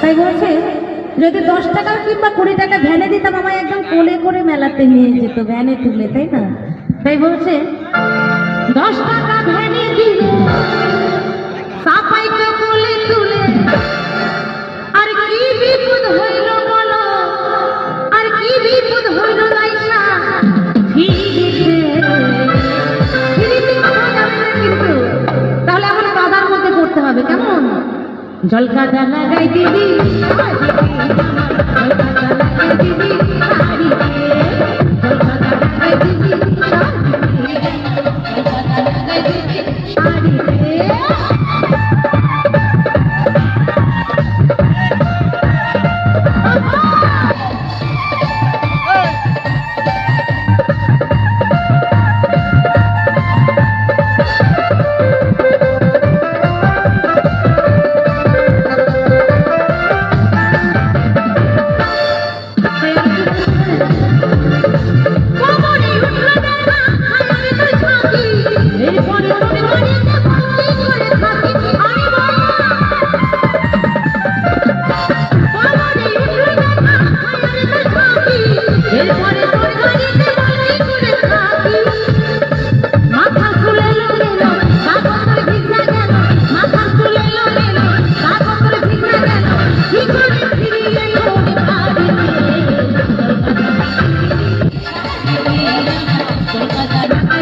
তাই বলছে, যদি দশ টাকা কিংবা কুড়ি টাকা ভ্যানে দিতাম, আমায় একদম কোলে করে মেলাতে নিয়ে যেত, ভ্যানে তুলে, তাই না? তাই বলছে, দশ টাকা ভ্যানে দিল। झलका जाना गाई दीदी।